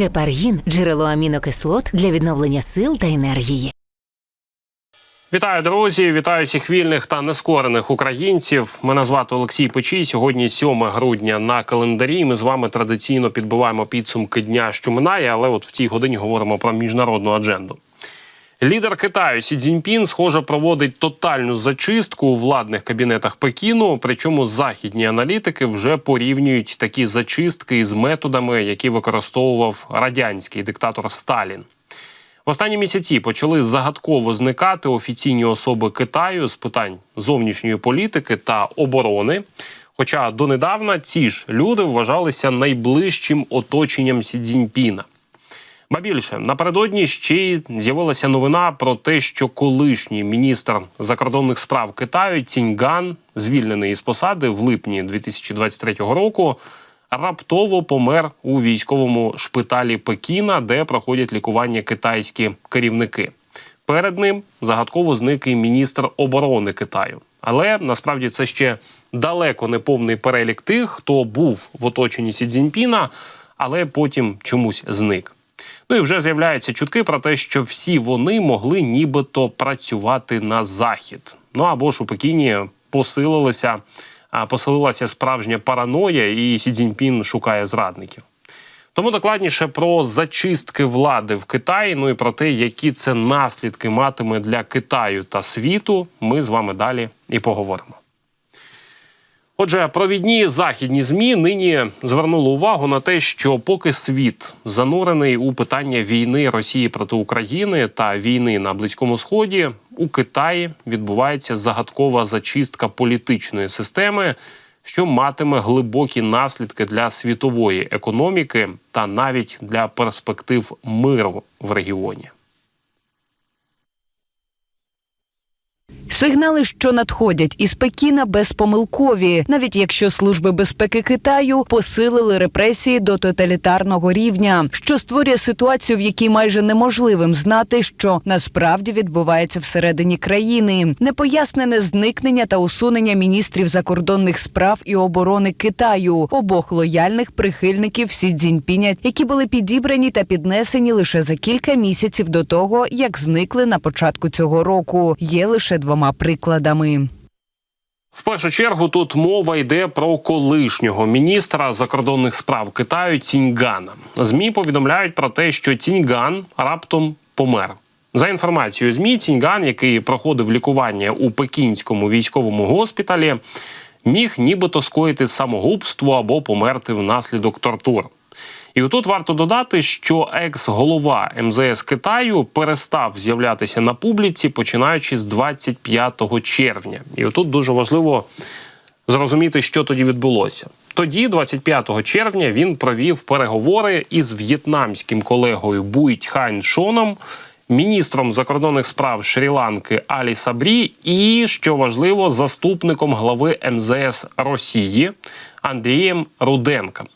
Гепаргін джерело амінокислот для відновлення сил та енергії. Вітаю, друзі! Вітаю всіх вільних та нескорених українців. Мене звати Олексій Печій. Сьогодні 7 грудня на календарі. Ми з вами традиційно підбиваємо підсумки дня, що минає, але от в цій годині говоримо про міжнародну адженду. Лідер Китаю Сі Цзіньпін, схоже, проводить тотальну зачистку у владних кабінетах Пекіну. Причому західні аналітики вже порівнюють такі зачистки із методами, які використовував радянський диктатор Сталін. В останні місяці почали загадково зникати офіційні особи Китаю з питань зовнішньої політики та оборони. Хоча донедавна ці ж люди вважалися найближчим оточенням Сі Цзіньпіна. Ба більше напередодні ще й з'явилася новина про те, що колишній міністр закордонних справ Китаю Ціньган, звільнений із посади в липні 2023 року, раптово помер у військовому шпиталі Пекіна, де проходять лікування китайські керівники. Перед ним загадково зник і міністр оборони Китаю. Але насправді це ще далеко не повний перелік тих, хто був в оточенні Сі Цзіньпіна, але потім чомусь зник. Ну і вже з'являються чутки про те, що всі вони могли нібито працювати на захід. Ну або ж у Пекіні посилилися, а, поселилася справжня параноя, і Сі Цзіньпін шукає зрадників. Тому докладніше про зачистки влади в Китаї, ну і про те, які це наслідки матиме для Китаю та світу, ми з вами далі і поговоримо. Отже, провідні західні змі нині звернули увагу на те, що поки світ занурений у питання війни Росії проти України та війни на Близькому Сході, у Китаї відбувається загадкова зачистка політичної системи, що матиме глибокі наслідки для світової економіки та навіть для перспектив миру в регіоні. Сигнали, що надходять із Пекіна, безпомилкові, навіть якщо служби безпеки Китаю посилили репресії до тоталітарного рівня, що створює ситуацію, в якій майже неможливим знати, що насправді відбувається всередині країни. Непояснене зникнення та усунення міністрів закордонних справ і оборони Китаю, обох лояльних прихильників Сі Цзіньпіня, які були підібрані та піднесені лише за кілька місяців до того, як зникли на початку цього року. Є лише двома прикладами. В першу чергу тут мова йде про колишнього міністра закордонних справ Китаю Ціньгана. Змі повідомляють про те, що Ціньган раптом помер. За інформацією змі, Ціньган, який проходив лікування у пекінському військовому госпіталі, міг нібито скоїти самогубство або померти внаслідок тортур. І отут варто додати, що екс-голова МЗС Китаю перестав з'являтися на публіці, починаючи з 25 червня. І отут дуже важливо зрозуміти, що тоді відбулося. Тоді, 25 червня, він провів переговори із в'єтнамським колегою Буй Тхань Шоном, міністром закордонних справ Шрі-Ланки Алі Сабрі, і що важливо, заступником глави МЗС Росії Андрієм Руденком.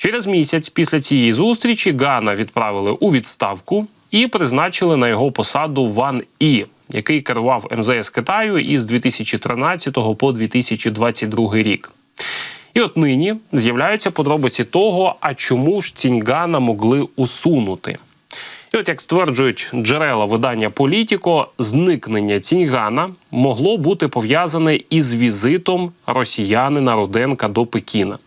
Через місяць після цієї зустрічі Гана відправили у відставку і призначили на його посаду Ван І, який керував МЗС Китаю із 2013 по 2022 рік. І от нині з'являються подробиці того, а чому ж Ціньгана могли усунути. І от як стверджують джерела видання Політіко, зникнення Ціньгана могло бути пов'язане із візитом росіянина Руденка до Пекіна.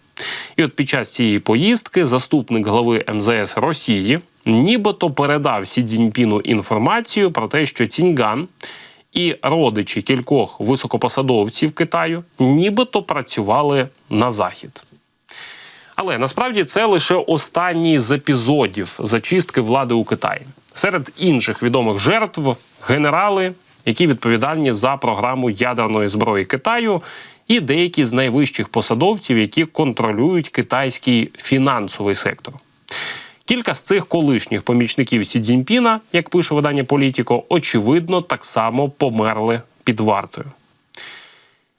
І от під час цієї поїздки заступник глави МЗС Росії нібито передав Сі Цзіньпіну інформацію про те, що Ціньган і родичі кількох високопосадовців Китаю нібито працювали на захід. Але насправді це лише останній з епізодів зачистки влади у Китаї. Серед інших відомих жертв генерали, які відповідальні за програму ядерної зброї Китаю, і деякі з найвищих посадовців, які контролюють китайський фінансовий сектор. Кілька з цих колишніх помічників Сі Цзіньпіна, як пише видання Політіко, очевидно так само померли під вартою.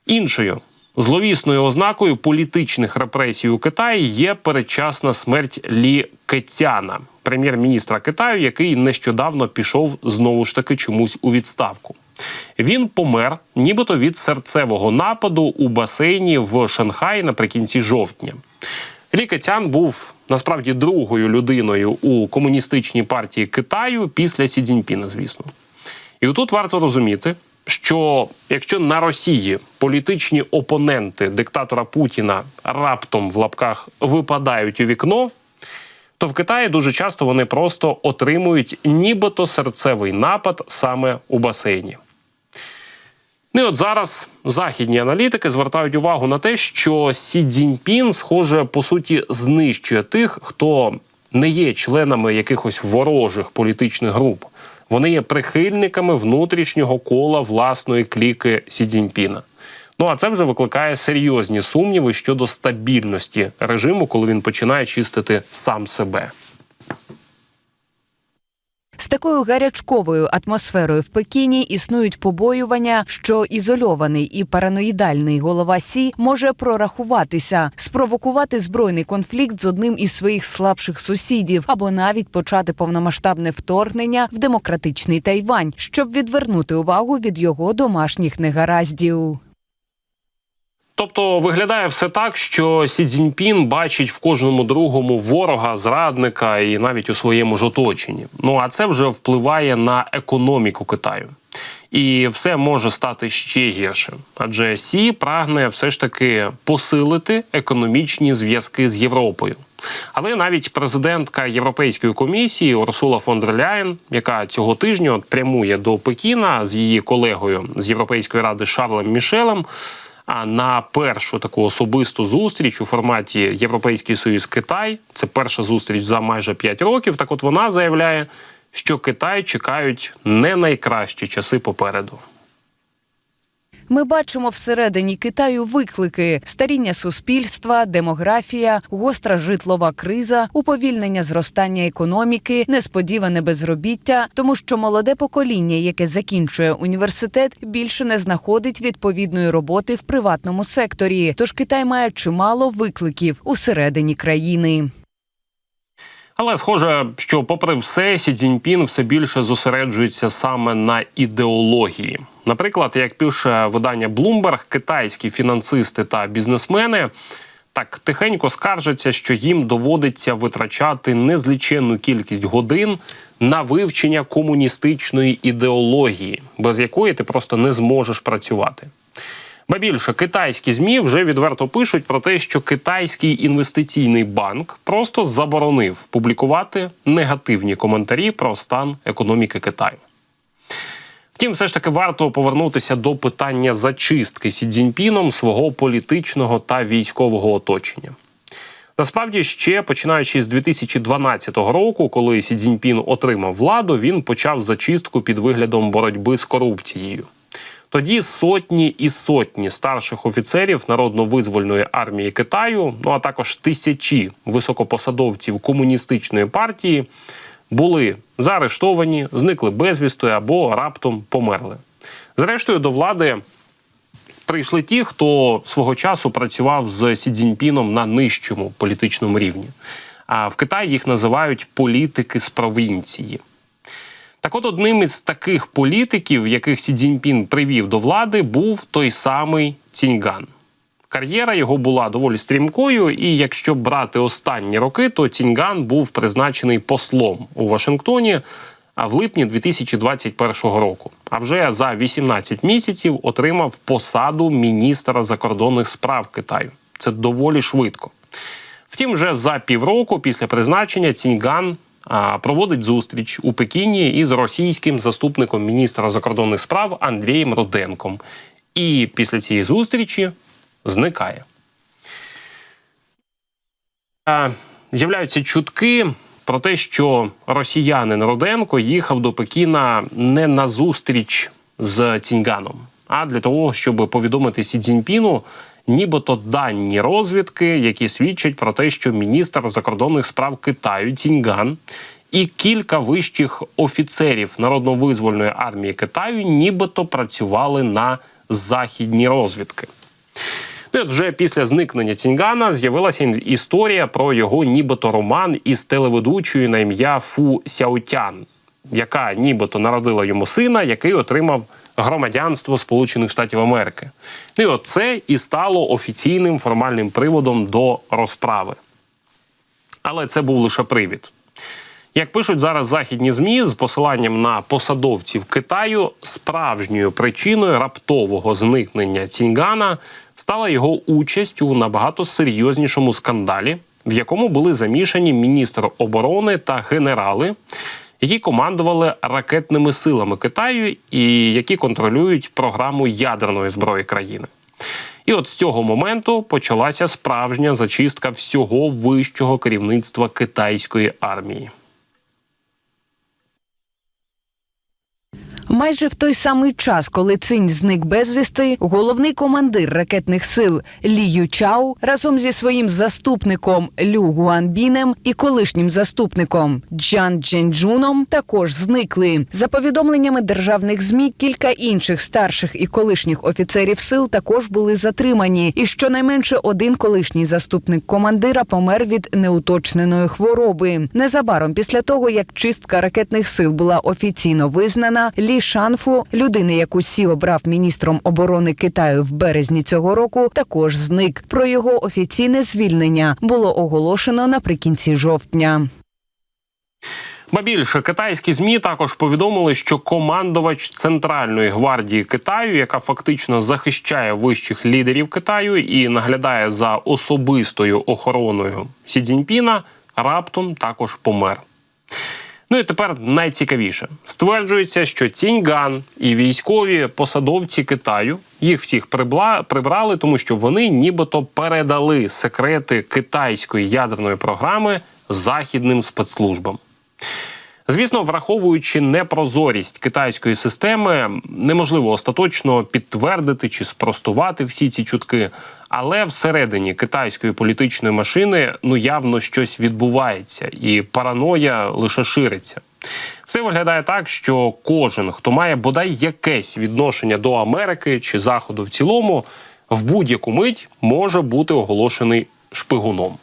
Іншою зловісною ознакою політичних репресій у Китаї є передчасна смерть Лі Кетяна, прем'єр-міністра Китаю, який нещодавно пішов знову ж таки чомусь у відставку. Він помер, нібито від серцевого нападу у басейні в Шанхаї наприкінці жовтня. Лі Кецян був насправді другою людиною у комуністичній партії Китаю після Сі Цзіньпіна, звісно. І отут варто розуміти, що якщо на Росії політичні опоненти диктатора Путіна раптом в лапках випадають у вікно, то в Китаї дуже часто вони просто отримують нібито серцевий напад саме у басейні. Ну і от зараз західні аналітики звертають увагу на те, що Сі Цзіньпін, схоже, по суті, знищує тих, хто не є членами якихось ворожих політичних груп. Вони є прихильниками внутрішнього кола власної кліки Сі Цзіньпіна. Ну а це вже викликає серйозні сумніви щодо стабільності режиму, коли він починає чистити сам себе. З такою гарячковою атмосферою в Пекіні існують побоювання, що ізольований і параноїдальний голова Сі може прорахуватися, спровокувати збройний конфлікт з одним із своїх слабших сусідів або навіть почати повномасштабне вторгнення в демократичний Тайвань, щоб відвернути увагу від його домашніх негараздів. Тобто виглядає все так, що Сі Цзіньпін бачить в кожному другому ворога, зрадника і навіть у своєму ж оточенні. Ну а це вже впливає на економіку Китаю. І все може стати ще гіршим, адже Сі прагне все ж таки посилити економічні зв'язки з Європою. Але навіть президентка Європейської комісії Урсула фон дер Ляєн, яка цього тижня прямує до Пекіна з її колегою з Європейської ради Шарлем Мішелем. А на першу таку особисту зустріч у форматі Європейський Союз Китай це перша зустріч за майже 5 років. Так, от вона заявляє, що Китай чекають не найкращі часи попереду. Ми бачимо всередині Китаю виклики: старіння суспільства, демографія, гостра житлова криза, уповільнення зростання економіки, несподіване безробіття, тому що молоде покоління, яке закінчує університет, більше не знаходить відповідної роботи в приватному секторі. Тож Китай має чимало викликів усередині країни. Але схоже, що, попри все, Сі Цзіньпін все більше зосереджується саме на ідеології. Наприклад, як пише видання Bloomberg, китайські фінансисти та бізнесмени так тихенько скаржаться, що їм доводиться витрачати незліченну кількість годин на вивчення комуністичної ідеології, без якої ти просто не зможеш працювати. Ба більше китайські змі вже відверто пишуть про те, що китайський інвестиційний банк просто заборонив публікувати негативні коментарі про стан економіки Китаю. Втім, все ж таки варто повернутися до питання зачистки Сі Цзіньпіном свого політичного та військового оточення. Насправді, ще починаючи з 2012 року, коли Сі Цзіньпін отримав владу, він почав зачистку під виглядом боротьби з корупцією. Тоді сотні і сотні старших офіцерів народно-визвольної армії Китаю, ну а також тисячі високопосадовців комуністичної партії були заарештовані, зникли безвісти або раптом померли. Зрештою, до влади прийшли ті, хто свого часу працював з Сі Цзіньпіном на нижчому політичному рівні. А в Китаї їх називають політики з провінції. Так от одним із таких політиків, яких Сі Цзіньпін привів до влади, був той самий Ціньган. Кар'єра його була доволі стрімкою, і якщо брати останні роки, то Ціньган був призначений послом у Вашингтоні в липні 2021 року. А вже за 18 місяців отримав посаду міністра закордонних справ Китаю. Це доволі швидко. Втім, вже за півроку після призначення Ціньган проводить зустріч у Пекіні із російським заступником міністра закордонних справ Андрієм Руденком. І після цієї зустрічі зникає. З'являються чутки про те, що росіянин Руденко їхав до Пекіна не на зустріч з Ціньганом, а для того, щоб повідомити Сі Цзіньпіну, нібито дані розвідки, які свідчать про те, що міністр закордонних справ Китаю Ціньган і кілька вищих офіцерів народно-визвольної армії Китаю, нібито працювали на західні розвідки. Ну, і от вже після зникнення Ціньгана з'явилася історія про його нібито роман із телеведучою на ім'я Фу Сяотян, яка нібито народила йому сина, який отримав громадянство Сполучених Штатів Америки. Ну і от це і стало офіційним формальним приводом до розправи. Але це був лише привід. Як пишуть зараз західні змі з посиланням на посадовців Китаю, справжньою причиною раптового зникнення Ціньгана стала його участь у набагато серйознішому скандалі, в якому були замішані міністр оборони та генерали, які командували ракетними силами Китаю і які контролюють програму ядерної зброї країни. І от з цього моменту почалася справжня зачистка всього вищого керівництва китайської армії. Майже в той самий час, коли цинь зник безвісти, головний командир ракетних сил Лі Ючау разом зі своїм заступником Лю Гуанбінем і колишнім заступником Джан Дженджуном також зникли. За повідомленнями державних змі, кілька інших старших і колишніх офіцерів сил також були затримані. І щонайменше один колишній заступник командира помер від неуточненої хвороби. Незабаром після того, як чистка ракетних сил була офіційно визнана, Лі Шанфу, людини, яку Сі обрав міністром оборони Китаю в березні цього року, також зник. Про його офіційне звільнення було оголошено наприкінці жовтня. Ба більше китайські змі також повідомили, що командувач Центральної гвардії Китаю, яка фактично захищає вищих лідерів Китаю і наглядає за особистою охороною Сі Цзіньпіна, раптом також помер. Ну і тепер найцікавіше стверджується, що Ціньган і військові посадовці Китаю їх всіх прибла, прибрали, тому що вони нібито передали секрети китайської ядерної програми західним спецслужбам. Звісно, враховуючи непрозорість китайської системи, неможливо остаточно підтвердити чи спростувати всі ці чутки. Але всередині китайської політичної машини ну явно щось відбувається, і параноя лише шириться. Все виглядає так, що кожен, хто має бодай якесь відношення до Америки чи Заходу в цілому, в будь-яку мить може бути оголошений шпигуном.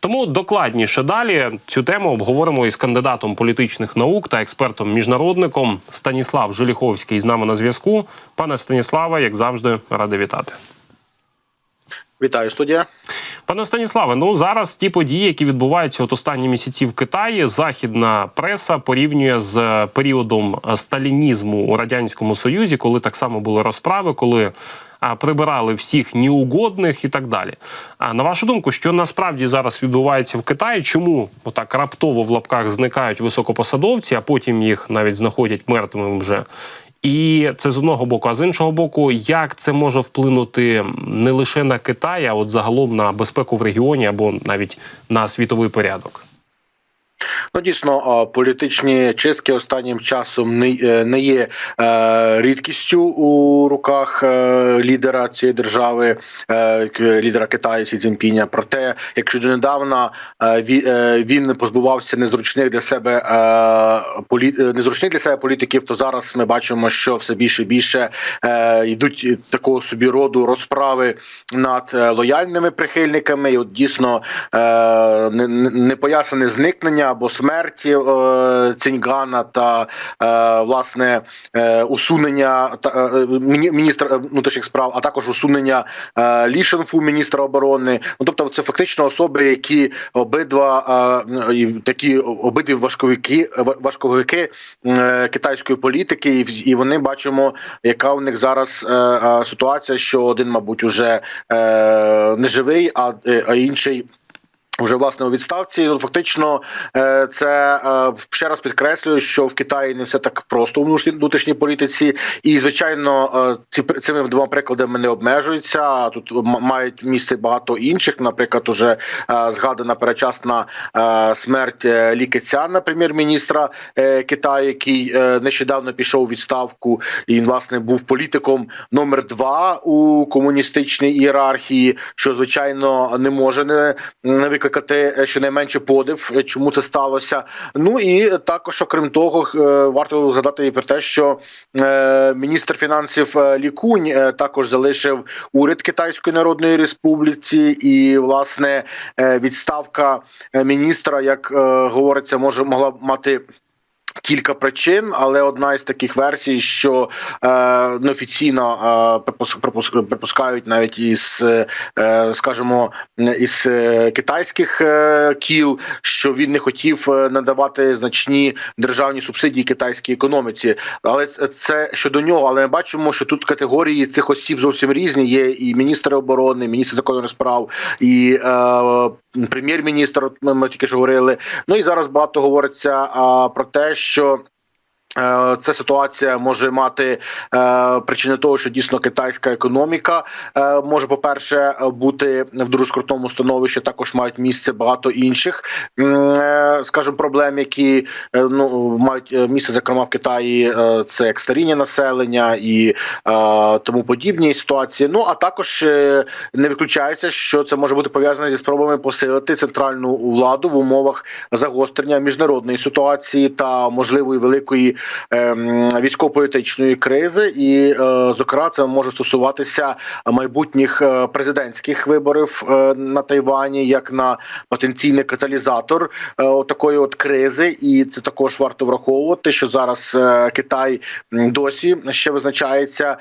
Тому докладніше далі цю тему обговоримо із кандидатом політичних наук та експертом-міжнародником Станіслав Желіховський з нами на зв'язку. Пане Станіславе, як завжди, радий вітати. Вітаю, студія. Пане Станіславе, ну зараз ті події, які відбуваються от останні місяці в Китаї, західна преса порівнює з періодом сталінізму у радянському союзі, коли так само були розправи, коли прибирали всіх неугодних і так далі. А на вашу думку, що насправді зараз відбувається в Китаї? Чому отак раптово в лапках зникають високопосадовці, а потім їх навіть знаходять мертвими вже? І це з одного боку, а з іншого боку, як це може вплинути не лише на Китай, а от загалом на безпеку в регіоні або навіть на світовий порядок? Ну дійсно, політичні чистки останнім часом не, е, не є е, рідкістю у руках е, лідера цієї держави, лідера Китаю Сі Цзіньпіня. Проте, якщо донедавна він позбувався незручних для себе незручних для себе політиків, то зараз ми бачимо, що все більше і більше йдуть такого собі роду розправи над лояльними прихильниками. І от дійсно е, непоясне зникнення або смерті е, Ціньгана та е, власне е, усунення та міністра внутрішніх справ, а також усунення Лішенфу, міністра оборони. Ну тобто, це фактично особи, які обидва такі обидві важковики важковики китайської політики, і, вони бачимо, яка у них зараз ситуація, що один, мабуть, уже не живий, а інший. Вже власне у відставці Ну, фактично е, це е, ще раз підкреслюю, що в Китаї не все так просто у внутрішній політиці, і звичайно, е, ці цими двома прикладами не обмежуються. Тут мають місце багато інших. Наприклад, уже згадана перечасна смерть Лі Кецяна, прем'єр-міністра Китаю, який нещодавно пішов у відставку, і він власне був політиком номер два у комуністичній ієрархії, що звичайно не може не викликати викликати щонайменше подив, е, чому це сталося. Ну і також, окрім того, е, варто згадати і про те, що е, міністр фінансів Лікунь також залишив уряд Китайської Народної Республіці, і власне відставка міністра, як говориться, може могла мати. Кілька причин, але одна із таких версій, що е, неофіційно е, припус- припус- припускають навіть із, е, скажімо, із е, китайських е, кіл, що він не хотів е, надавати значні державні субсидії китайській економіці. Але це- щодо нього. Але ми бачимо, що тут категорії цих осіб зовсім різні. Є і міністр оборони, і міністр закордонних справ, і е, прем'єр-міністр. Ми, тільки що говорили. Ну і зараз багато говориться а, про те, що. Е, Ця ситуація може мати е, причини того, що дійсно китайська економіка е, може, по-перше, бути в дуже скрутному становищі. Також мають місце багато інших, е, скажімо, проблем, які е, ну мають е, місце, зокрема в Китаї. е, Це як старіння населення і е, тому подібні ситуації. Ну а також е, не виключається, що це може бути пов'язано зі спробами посилити центральну владу в умовах загострення міжнародної ситуації та можливої великої військово-політичної кризи, і е, зокрема це може стосуватися майбутніх е, президентських виборів е, на Тайвані, як на потенційний каталізатор такої от кризи, і це також варто враховувати, що зараз Китай досі ще визначається,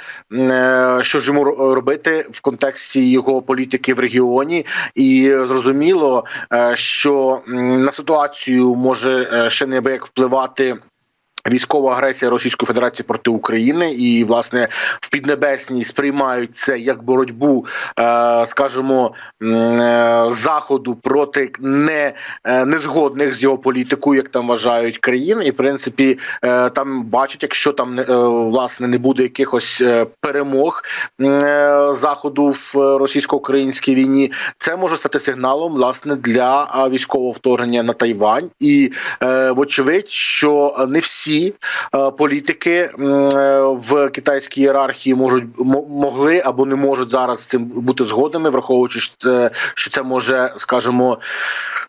що ж йому робити в контексті його політики в регіоні, і зрозуміло, що на ситуацію може ще неабияк впливати. Військова агресія Російської Федерації проти України, і власне в Піднебесній сприймають це як боротьбу, е, скажімо, е, заходу проти не е, незгодних з його політикою, як там вважають країн, і в принципі там бачать, якщо там не- власне не буде якихось перемог заходу в російсько-українській війні, це може стати сигналом власне для військового вторгнення на Тайвань, і вочевидь, що не всі е, політики е, в китайській ієрархії можуть могли або не можуть зараз цим бути згодними, враховуючи що це, може, скажімо,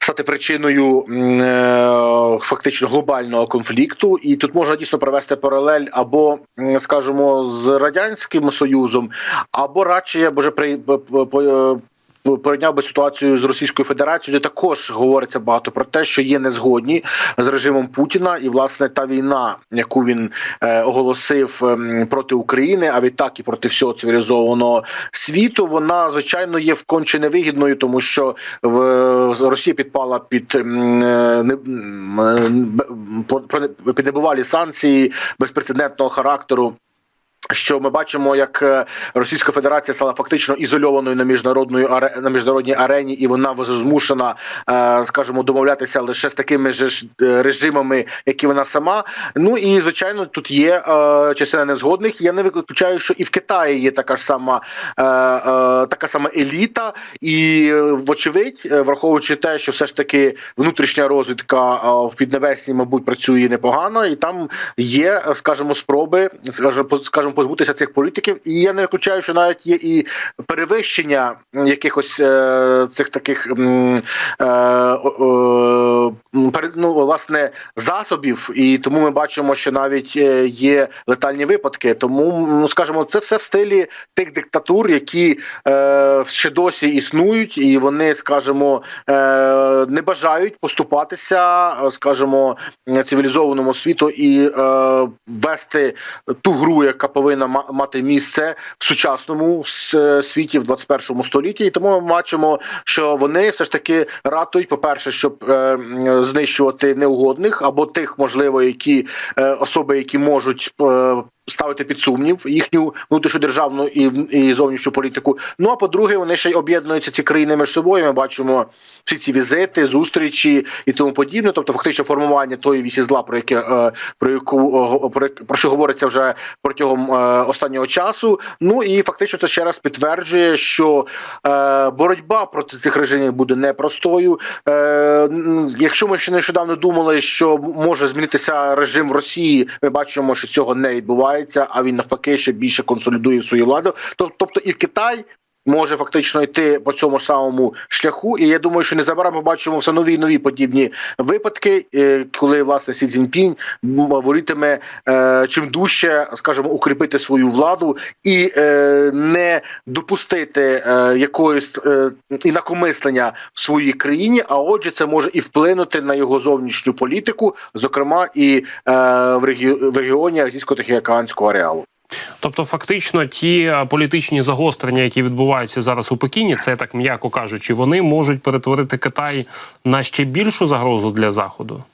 стати причиною е, фактично глобального конфлікту, і тут можна дійсно провести паралель або, скажімо, з радянським союзом, або радше я б вже при порівняв би ситуацію з Російською Федерацією, де також говориться багато про те, що є незгодні з режимом Путіна, і власне та війна, яку він е, оголосив ем, проти України, а відтак і проти всього цивілізованого світу, вона звичайно є вконче невигідною, тому що в Росія підпала під е, е, б- по- про- під небувалі санкції безпрецедентного характеру. Що ми бачимо, як е, Російська Федерація стала фактично ізольованою на міжнародної на міжнародній арені, і вона змушена, е, скажімо, домовлятися лише з такими ж е, режимами, які вона сама. Ну і звичайно, тут є частина незгодних. Я не виключаю, що і в Китаї є така ж сама така сама еліта, і вочевидь, враховуючи те, що все ж таки внутрішня розвідка в Піднебесній, мабуть, працює непогано, і там є, скажімо, спроби, скажімо, скажімо, позбутися цих політиків. І я не виключаю, що навіть є і перевищення якихось е, цих таких е, е, ну, власне засобів, і тому ми бачимо, що навіть е, є летальні випадки. Тому ну, скажімо, це все в стилі тих диктатур, які е, ще досі існують, і вони, скажімо, е, не бажають поступатися, е, скажімо, цивілізованому світу і е, вести ту гру, яка повинна ма- мати місце в сучасному світі в 21 столітті. І тому ми бачимо, що вони все ж таки ратують, по-перше, щоб е, знищувати неугодних або тих, можливо, які е, особи, які можуть. Ставити під сумнів їхню внутрішню державну і, і зовнішню політику. Ну а по-друге, вони ще й об'єднуються ці країни між собою. Ми бачимо всі ці візити, зустрічі і тому подібне. Тобто, фактично формування тої вісі зла, про яке е, про яку е, про, про що говориться вже протягом е, останнього часу. Ну і фактично це ще раз підтверджує, що боротьба проти цих режимів буде непростою. Якщо ми ще нещодавно думали, що може змінитися режим в Росії, ми бачимо, що цього не відбувається, а він навпаки ще більше консолідує свою владу. Тобто і Китай. Може фактично йти по цьому самому шляху. І я думаю, що незабаром ми бачимо все нові нові подібні випадки, е, коли власне Сі Цзіньпінь волітиме е, чим дужче, скажімо, укріпити свою владу і е, не допустити якоїсь інакомислення в своїй країні. А отже, це може і вплинути на його зовнішню політику, зокрема і в, регі... в регіоні Азійсько-Тихоокеанського ареалу. Тобто, фактично, ті е, політичні загострення, які відбуваються зараз у Пекіні, це так м'яко кажучи, вони можуть перетворити Китай на ще більшу загрозу для заходу.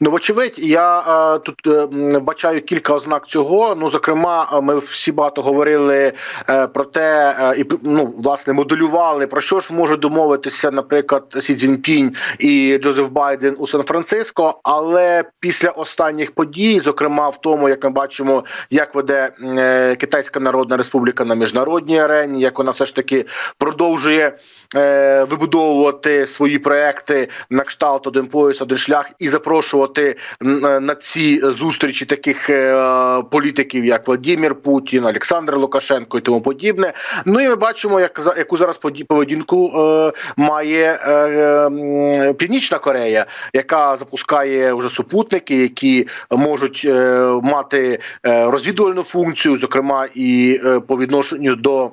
Ну, вочевидь, я е, тут е, бачаю кілька ознак цього. Ну, зокрема, е, ми всі багато говорили е, про те, е, і ну, власне моделювали про що ж можуть домовитися, наприклад, Сі Цзіньпінь і Джозеф Байден у Сан-Франциско. Але після останніх подій, зокрема в тому, як ми бачимо, як веде е, Китайська Народна Республіка на міжнародній арені, як вона все ж таки продовжує вибудовувати свої проекти на кшталт один пояс, один шлях і запрошувати на ці зустрічі таких е, політиків, як Владимир Путін, Олександр Лукашенко і тому подібне. Ну і ми бачимо, як яку зараз поведінку е, має е, Північна Корея, яка запускає вже супутники, які можуть е, мати е, розвідувальну функцію, зокрема і е, по відношенню до.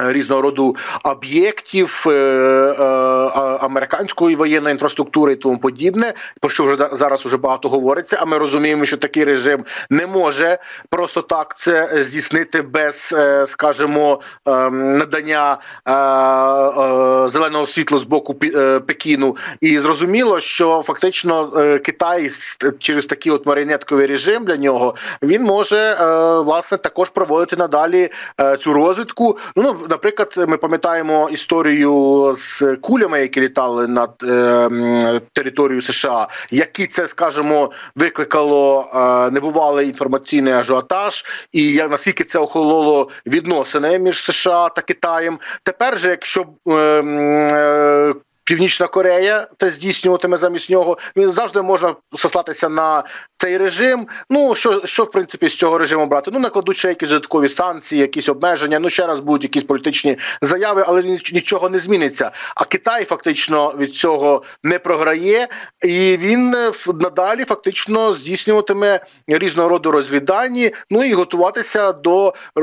е, Різного роду об'єктів е, е, американської воєнної інфраструктури і тому подібне, про що вже зараз уже багато говориться. А ми розуміємо, що такий режим не може просто так це здійснити без, е, скажімо, ем, надання е, е, зеленого світла з боку Пекіну. І зрозуміло, що фактично Китай через такий от маріонетковий режим для нього він може власне також проводити надалі цю розвідку. Ну, наприклад, ми пам'ятаємо історію з кулями, які літали над е, територією США, які це, скажімо, викликало е, небувалий інформаційний ажіотаж, і як наскільки це охололо відносини між США та Китаєм. Тепер же, якщо е, е, Північна Корея це здійснюватиме замість нього. Він завжди можна сослатися на цей режим. Ну що, що в принципі з цього режиму брати? Ну накладуть ще якісь додаткові санкції, якісь обмеження. Ну ще раз будуть якісь політичні заяви, але нічого не зміниться. А Китай фактично від цього не програє, і він е, надалі фактично здійснюватиме різного роду розвіддані, ну і готуватися до е,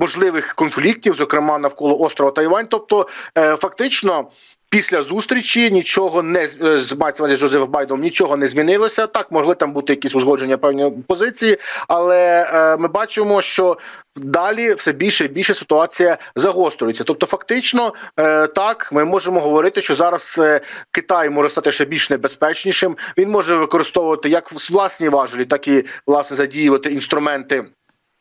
можливих конфліктів, зокрема навколо острова Тайвань. Тобто, е, фактично. Після зустрічі нічого не з- е, увазі Джозеф Байдом нічого не змінилося. Так могли там бути якісь узгодження певні позиції, але е, ми бачимо, що далі все більше і більше ситуація загострюється. Тобто, фактично, е, так ми можемо говорити, що зараз е, Китай може стати ще більш небезпечнішим. Він може використовувати як власні важелі, так і власне задіювати інструменти.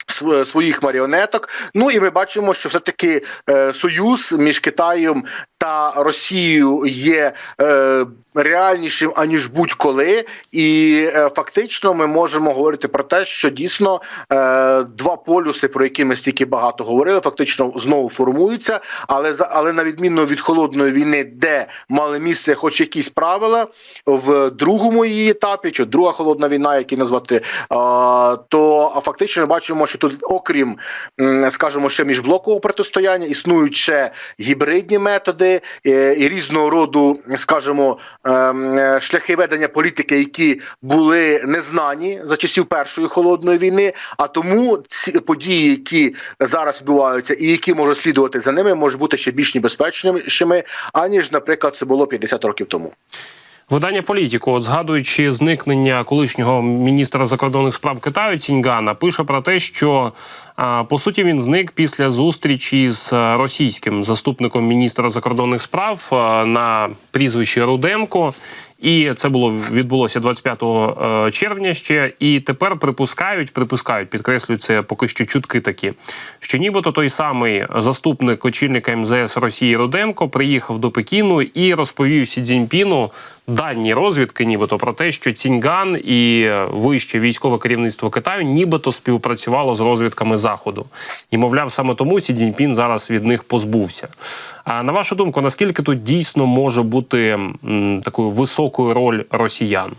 Св- Своїх маріонеток, ну і ми бачимо, що все таки е, союз між Китаєм та Росією є е, реальнішим аніж будь-коли, і е, фактично ми можемо говорити про те, що дійсно е, два полюси, про які ми стільки багато говорили, фактично знову формуються. Але але на відміну від холодної війни, де мали місце хоч якісь правила в другому її етапі, чи друга холодна війна, як її назвати, то фактично ми бачимо, що тут, окрім скажімо, ще міжблокового протистояння, існують ще гібридні методи е, і різного роду, скажімо, шляхи ведення політики, які були незнані за часів першої холодної війни. А тому ці події, які зараз відбуваються, і які можуть слідувати за ними, можуть бути ще більш небезпечними, аніж, наприклад, це було 50 років тому. Видання політику, от згадуючи зникнення колишнього міністра закордонних справ Китаю Ціньгана, пише про те, що по суті він зник після зустрічі з російським заступником міністра закордонних справ на прізвище Руденко. І це було відбулося 25 е, червня ще. І тепер припускають, припускають, підкреслюють це поки що чутки такі, що нібито той самий заступник очільника МЗС Росії Руденко приїхав до Пекіну і розповів Сі Цзіньпіну дані розвідки, нібито про те, що Ціньган і вище військове керівництво Китаю нібито співпрацювало з розвідками заходу. І мовляв, саме тому Сі Цзіньпін зараз від них позбувся. А на вашу думку, наскільки тут дійсно може бути м, такою високою роль росіян?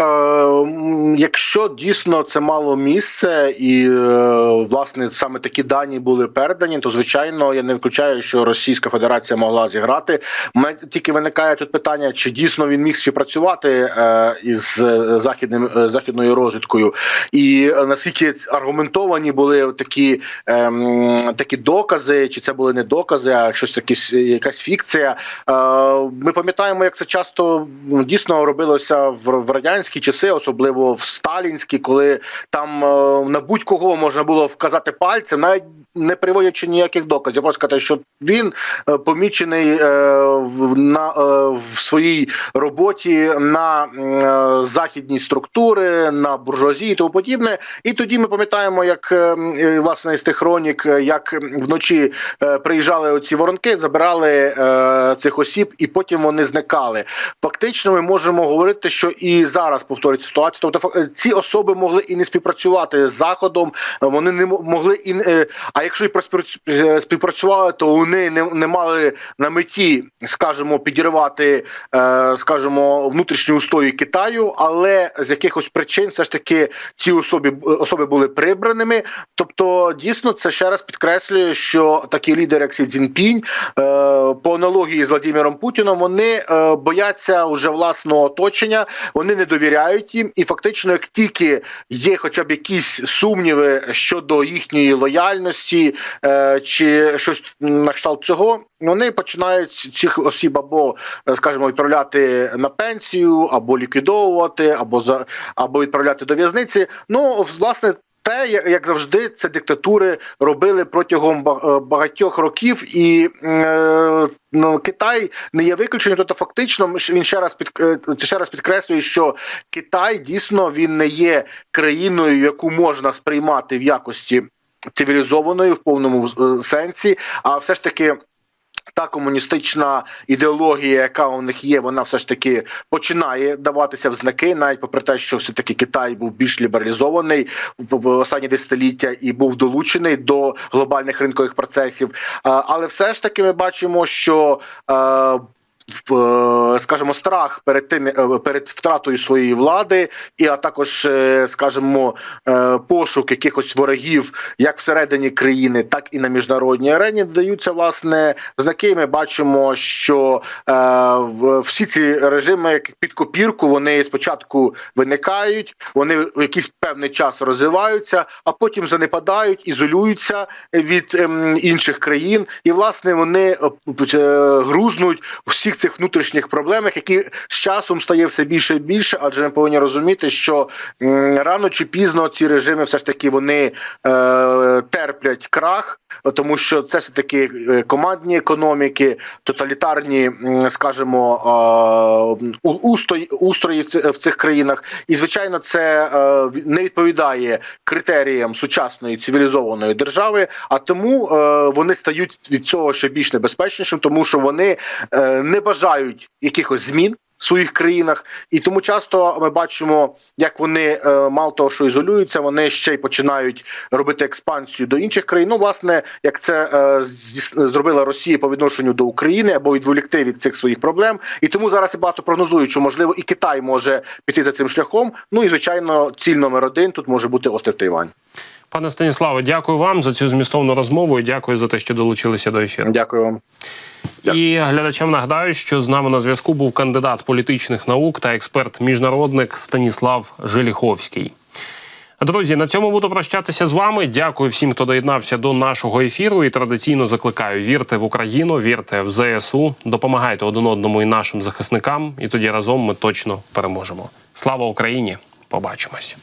Е, Якщо дійсно це мало місце, і е, власне саме такі дані були передані, то звичайно я не виключаю, що Російська Федерація могла зіграти. Мене тільки виникає тут питання, чи дійсно він міг співпрацювати е, із західним західною розвідкою, і наскільки аргументовані були такі, такі докази, чи це були не докази, а щось якісь якась фікція. Ми пам'ятаємо, як це часто дійсно робилося в, в радянські часи, особливо в сталінські, коли там е, на будь-кого можна було вказати пальцем, навіть не приводячи ніяких доказів. Можна сказати, що він е, помічений е, в, на, е, в своїй роботі на західні структури, на буржуазії тому подібне. І тоді ми пам'ятаємо, як власне з тих хронік, як вночі приїжджали оці воронки, забирали цих осіб, і потім вони зникали. Фактично, ми можемо говорити, що і зараз повторюється ситуація. Тобто, ці особи могли і не співпрацювати з заходом. Вони не могли і а якщо і е, співпрацювали, то вони не, не мали на меті, скажімо, підірвати, е, скажімо, внутрішні устої Китаю, але з якихось причин все ж таки ці особи особи були прибраними. Тобто, дійсно, це ще раз підкреслює, що такі лідери, як Сі Цзіньпінь, е, по аналогії з Владимиром Путіном, вони бояться уже власного оточення, вони не довіряють їм, і фактично, як тільки є хоча б якісь сумніви щодо їхньої лояльності е, чи щось на кшталт цього, вони починають цих осіб або, е, скажімо, відправляти на пенсію, або ліквідовувати, або за або відправляти до в'язниці. Ну, власне. Те, як завжди, це диктатури робили протягом е, багатьох років, і е, ну, Китай не є виключенням. Тобто, фактично, він ще раз під ще раз підкреслює, що Китай дійсно він не є країною, яку можна сприймати в якості цивілізованої в повному е, сенсі, а все ж таки. Та комуністична ідеологія, яка у них є, вона все ж таки починає даватися в знаки, навіть попри те, що все таки Китай був більш лібералізований в останні десятиліття і був долучений до глобальних ринкових процесів. Але все ж таки ми бачимо, що е, скажімо, страх перед тим е, перед втратою своєї влади, і а також, е, скажімо, е, пошук якихось ворогів як всередині країни, так і на міжнародній арені даються власне знаки. Ми бачимо, що е, всі ці режими під копірку вони спочатку виникають, вони в якийсь певний час розвиваються, а потім занепадають, ізолюються від ем, інших країн, і власне вони е, е, грузнуть у всіх цих внутрішніх проблемах, які з часом стає все більше і більше, адже ми повинні розуміти, що рано чи пізно ці режими все ж таки вони е, терплять крах, тому що це все таки е, командні економіки, тоталітарні, скажімо, е, устрої, устрої в цих країнах, і звичайно, це е, не відповідає критеріям сучасної цивілізованої держави. А тому е, вони стають від цього ще більш небезпечнішим, тому що вони е, не бажають якихось змін. В своїх країнах, і тому часто ми бачимо, як вони е, мало того, що ізолюються, вони ще й починають робити експансію до інших країн. Ну, власне, як це е, зробила Росія по відношенню до України або відволікти від цих своїх проблем. І тому зараз і багато прогнозують, що можливо і Китай може піти за цим шляхом. Ну і звичайно, ціль номер один тут може бути острів Тайвань. Пане Станіславе, дякую вам за цю змістовну розмову і дякую за те, що долучилися до ефіру. Дякую вам. І глядачам нагадаю, що з нами на зв'язку був кандидат політичних наук та експерт-міжнародник Станіслав Желіховський. Друзі, на цьому буду прощатися з вами. Дякую всім, хто доєднався до нашого ефіру. І традиційно закликаю: вірте в Україну, вірте в ЗСУ, допомагайте один одному і нашим захисникам. І тоді разом ми точно переможемо. Слава Україні! Побачимось.